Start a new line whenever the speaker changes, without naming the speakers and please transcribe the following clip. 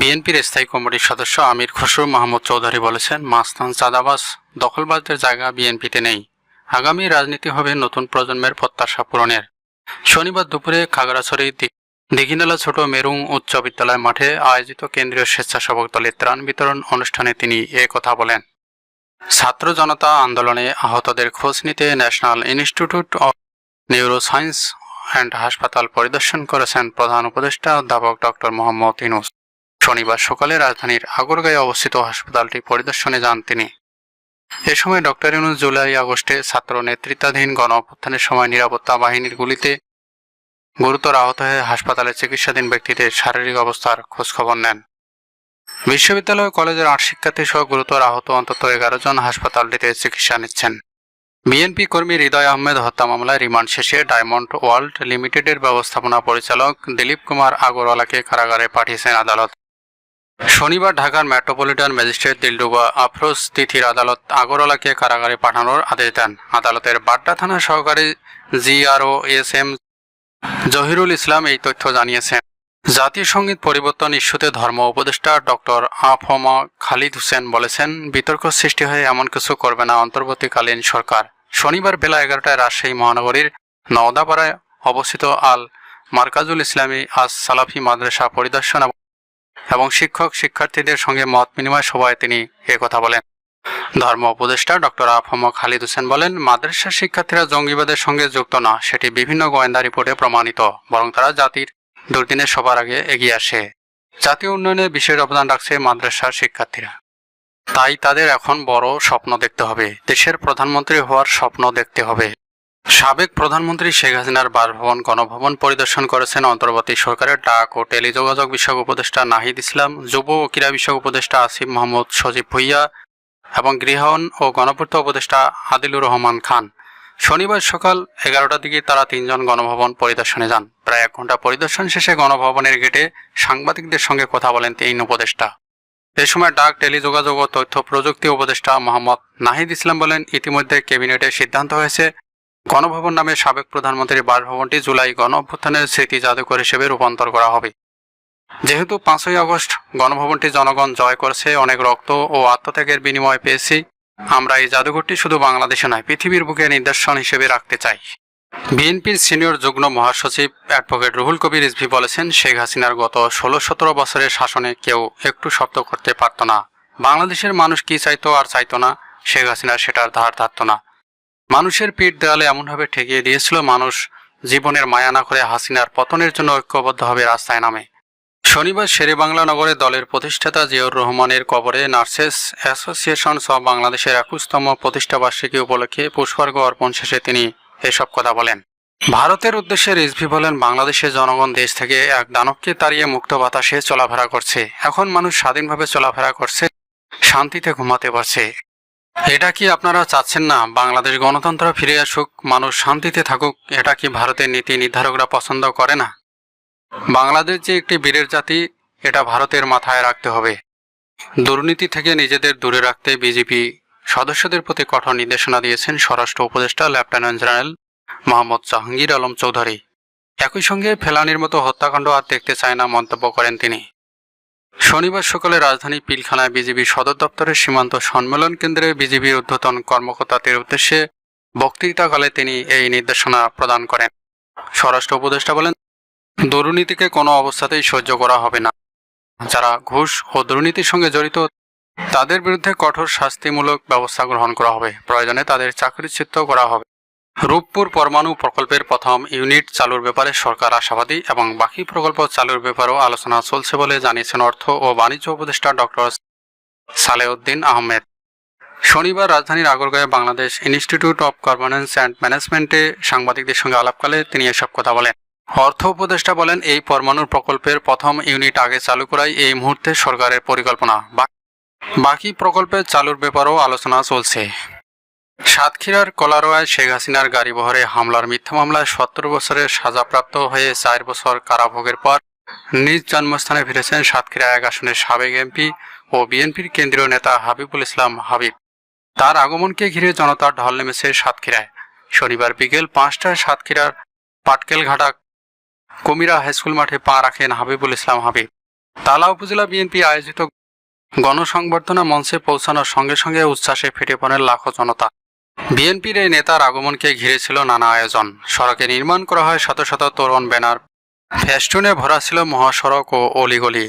বিএনপির স্থায়ী কমিটির সদস্য আমির খসরু মাহমুদ চৌধুরী বলেছেন মাস্তান চাঁদাবাস দখলবাজদের জায়গা বিএনপিতে নেই আগামী রাজনীতি হবে নতুন প্রজন্মের প্রত্যাশা পূরণের শনিবার দুপুরে খাগড়াছড়ি দিঘিনালা ছোট মেরুং উচ্চ বিদ্যালয় মাঠে আয়োজিত কেন্দ্রীয় স্বেচ্ছাসেবক দলের ত্রাণ বিতরণ অনুষ্ঠানে তিনি এ কথা বলেন ছাত্র জনতা আন্দোলনে আহতদের খোঁজ নিতে national institute neuro science and হাসপাতাল পরিদর্শন করেছেন প্রধান উপদেষ্টা অধ্যাপক ডক্টর মোহাম্মদ ইনুস শনিবার সকালে রাজধানীর আগরগাঁয়ে অবস্থিত হাসপাতালটি পরিদর্শনে যান তিনি এ সময় ডক্টর ইউনুস জুলাই আগস্টে ছাত্র নেতৃত্বাধীন গণ অভ্যুত্থানের সময় নিরাপত্তা বাহিনীর গুলিতে গুরুতর আহত হয়ে হাসপাতালে চিকিৎসাধীন ব্যক্তিদের শারীরিক অবস্থার খোঁজখবর নেন বিশ্ববিদ্যালয় কলেজের আট শিক্ষার্থী সহ গুরুতর আহত অন্তত এগারো জন হাসপাতালটিতে চিকিৎসা নিচ্ছেন বিএনপি কর্মী হৃদয় আহমেদ হত্যা মামলায় রিমান্ড শেষে ডায়মন্ড ওয়ার্ল্ড লিমিটেডের ব্যবস্থাপনা পরিচালক দিলীপ কুমার আগরওয়ালাকে কারাগারে পাঠিয়েছেন আদালত শনিবার ঢাকার মেট্রোপলিটন ম্যাজিস্ট্রেট দিলডুবা আফরোজ তিথির আদালত আগরওয়ালাকে কারাগারে পাঠানোর আদেশ দেন আদালতের বাড্ডা থানার সহকারী GRO S M Zahirul Islam এই তথ্য জানিয়েছেন জাতীয় সঙ্গীত পরিবর্তন ইস্যুতে ধর্ম উপদেষ্টা ডক্টর আফমা খালিদ হোসেন বলেছেন বিতর্ক সৃষ্টি হয়ে এমন কিছু করবে না অন্তর্বর্তীকালীন সরকার শনিবার বেলা এগারোটায় রাজশাহী মহানগরীর নওদাপাড়ায় অবস্থিত আল মার্কাজুল ইসলামী আজ সালাফি মাদ্রাসা পরিদর্শন এবং শিক্ষক শিক্ষার্থীদের সঙ্গে মত বিনিময় সভায় তিনি কথা বলেন ধর্ম উপদেষ্টা ডক্টর আফম খালিদ হোসেন বলেন মাদ্রাসার শিক্ষার্থীরা জঙ্গিবাদের সঙ্গে যুক্ত না সেটি বিভিন্ন গোয়েন্দা রিপোর্টে প্রমাণিত বরং তারা জাতির দুর্দিনে সবার আগে এগিয়ে আসে জাতীয় উন্নয়নে বিশেষ অবদান রাখছে মাদ্রাসার শিক্ষার্থীরা তাই তাদের এখন বড় স্বপ্ন দেখতে হবে দেশের প্রধানমন্ত্রী হওয়ার স্বপ্ন দেখতে হবে সাবেক প্রধানমন্ত্রী শেখ হাসিনার বাসভবন গণভবন পরিদর্শন করেছেন অন্তর্বর্তী সরকারের ডাক ও টেলিযোগাযোগ বিষয়ক উপদেষ্টা নাহিদ ইসলাম যুব ও ক্রীড়া বিষয়ক উপদেষ্টা আসিফ মোহাম্মদ সজীব ভুইয়া এবং গৃহণ ও গণপূর্ত উপদেষ্টা আদিলুর রহমান খান শনিবার সকাল এগারোটার দিকে তারা তিনজন গণভবন পরিদর্শনে যান প্রায় এক ঘন্টা পরিদর্শন শেষে গণভবনের গেটে সাংবাদিকদের সঙ্গে কথা বলেন তিন উপদেষ্টা এ সময় ডাক টেলিযোগাযোগ ও তথ্য প্রযুক্তি উপদেষ্টা মোহাম্মদ নাহিদ ইসলাম বলেন ইতিমধ্যে ক্যাবিনেটের সিদ্ধান্ত হয়েছে গণভবন নামে সাবেক প্রধানমন্ত্রীর বাসভবনটি জুলাই গণ অভ্যুত্থানের স্মৃতি জাদুঘর হিসেবে রূপান্তর করা হবে যেহেতু পাঁচই আগস্ট গণভবনটি জনগণ জয় করছে অনেক রক্ত ও আত্মত্যাগের বিনিময় পেয়েছি আমরা এই জাদুঘরটি শুধু বাংলাদেশে নয় পৃথিবীর বুকে নিদর্শন হিসেবে রাখতে চাই বিএনপির সিনিয়র যুগ্ম মহাসচিব অ্যাডভোকেট রুহুল কবির রিজভি বলেছেন শেখ হাসিনার গত ষোলো সতেরো বছরের শাসনে কেউ একটু শব্দ করতে পারত না বাংলাদেশের মানুষ কি চাইতো আর চাইতো না শেখ হাসিনা সেটার ধার ধারত না মানুষের পিঠ দেয়ালে এমনভাবে ঠেকিয়ে দিয়েছিল মানুষ জীবনের মায়া না করে হাসিনার পতনের জন্য ঐক্যবদ্ধ হবে রাস্তায় নামে শনিবার বাংলা নগরে দলের প্রতিষ্ঠাতা জিয়র রহমানের কবরে নার্সেস অ্যাসোসিয়েশন সহ বাংলাদেশের একুশতম প্রতিষ্ঠাবার্ষিকী উপলক্ষে পুষ্পার্গ অর্পণ শেষে তিনি এসব কথা বলেন ভারতের উদ্দেশ্যে রিজভি বলেন বাংলাদেশের জনগণ দেশ থেকে এক দানবকে তাড়িয়ে মুক্ত বাতাসে চলাফেরা করছে এখন মানুষ স্বাধীনভাবে চলাফেরা করছে শান্তিতে ঘুমাতে পারছে এটা কি আপনারা চাচ্ছেন না বাংলাদেশ গণতন্ত্র ফিরে আসুক মানুষ শান্তিতে থাকুক এটা কি ভারতের নীতি নির্ধারকরা পছন্দ করে না বাংলাদেশ যে একটি বীরের জাতি এটা ভারতের মাথায় রাখতে হবে দুর্নীতি থেকে নিজেদের দূরে রাখতে বিজেপি সদস্যদের প্রতি কঠোর নির্দেশনা দিয়েছেন স্বরাষ্ট্র উপদেষ্টা লেফটেন্যান্ট জেনারেল মোহাম্মদ জাহাঙ্গীর আলম চৌধুরী একই সঙ্গে ফেলানির মতো হত্যাকাণ্ড আর দেখতে চায় না মন্তব্য করেন তিনি শনিবার সকালে রাজধানী পিলখানায় বিজেপি সদর দপ্তরের সীমান্ত সম্মেলন কেন্দ্রে বিজেপির উদ্ধতন কর্মকর্তাদের উদ্দেশ্যে বক্তৃতাকালে তিনি এই নির্দেশনা প্রদান করেন স্বরাষ্ট্র উপদেষ্টা বলেন দুর্নীতিকে কোনো অবস্থাতেই সহ্য করা হবে না যারা ঘুষ ও দুর্নীতির সঙ্গে জড়িত তাদের বিরুদ্ধে কঠোর শাস্তিমূলক ব্যবস্থা গ্রহণ করা হবে প্রয়োজনে তাদের চাকরিচ্যুত করা হবে রূপপুর পরমাণু প্রকল্পের প্রথম ইউনিট চালুর ব্যাপারে সরকার আশাবাদী এবং বাকি প্রকল্প চালুর ব্যাপারেও আলোচনা চলছে বলে জানিয়েছেন অর্থ ও বাণিজ্য উপদেষ্টা ডক্টর সালেউদ্দিন আহমেদ শনিবার রাজধানীর আগরগাঁয়ে Bangladesh institute of governance and ম্যানেজমেন্টে সাংবাদিকদের সঙ্গে আলাপকালে তিনি এসব কথা বলেন অর্থ উপদেষ্টা বলেন এই পরমাণু প্রকল্পের প্রথম ইউনিট আগে চালু করাই এই মুহূর্তে সরকারের পরিকল্পনা বাকি প্রকল্পের চালুর ব্যাপারেও আলোচনা চলছে সাতক্ষীরার কলারোয়ায় শেখ হাসিনার গাড়ি বহরে হামলার মিথ্যা মামলায় সত্তর বছরের সাজাপ্রাপ্ত হয়ে চার বছর কারাভোগের পর নিজ জন্মস্থানে ফিরেছেন সাতক্ষীরা এক আসনের সাবেক এমপি ও বিএনপির কেন্দ্রীয় নেতা হাবিবুল ইসলাম হাবিব তার আগমনকে ঘিরে জনতার ঢল নেমেছে সাতক্ষীরায় শনিবার বিকেল পাঁচটায় সাতক্ষীরার পাটকেলঘাটা কুমিরা হাইস্কুল মাঠে পা রাখেন হাবিবুল ইসলাম হাবিব তালা উপজেলা বিএনপি আয়োজিত গণসংবর্ধনা মঞ্চে পৌঁছানোর সঙ্গে সঙ্গে উচ্ছ্বাসে ফেটে পড়েন লাখো জনতা বিএনপির এই নেতার আগমনকে ঘিরে ছিল নানা আয়োজন সড়কে নির্মাণ করা হয় শত শত তোরণ ব্যানার ফ্যাস্টুনে ভরা ছিল মহাসড়ক ও অলিগলি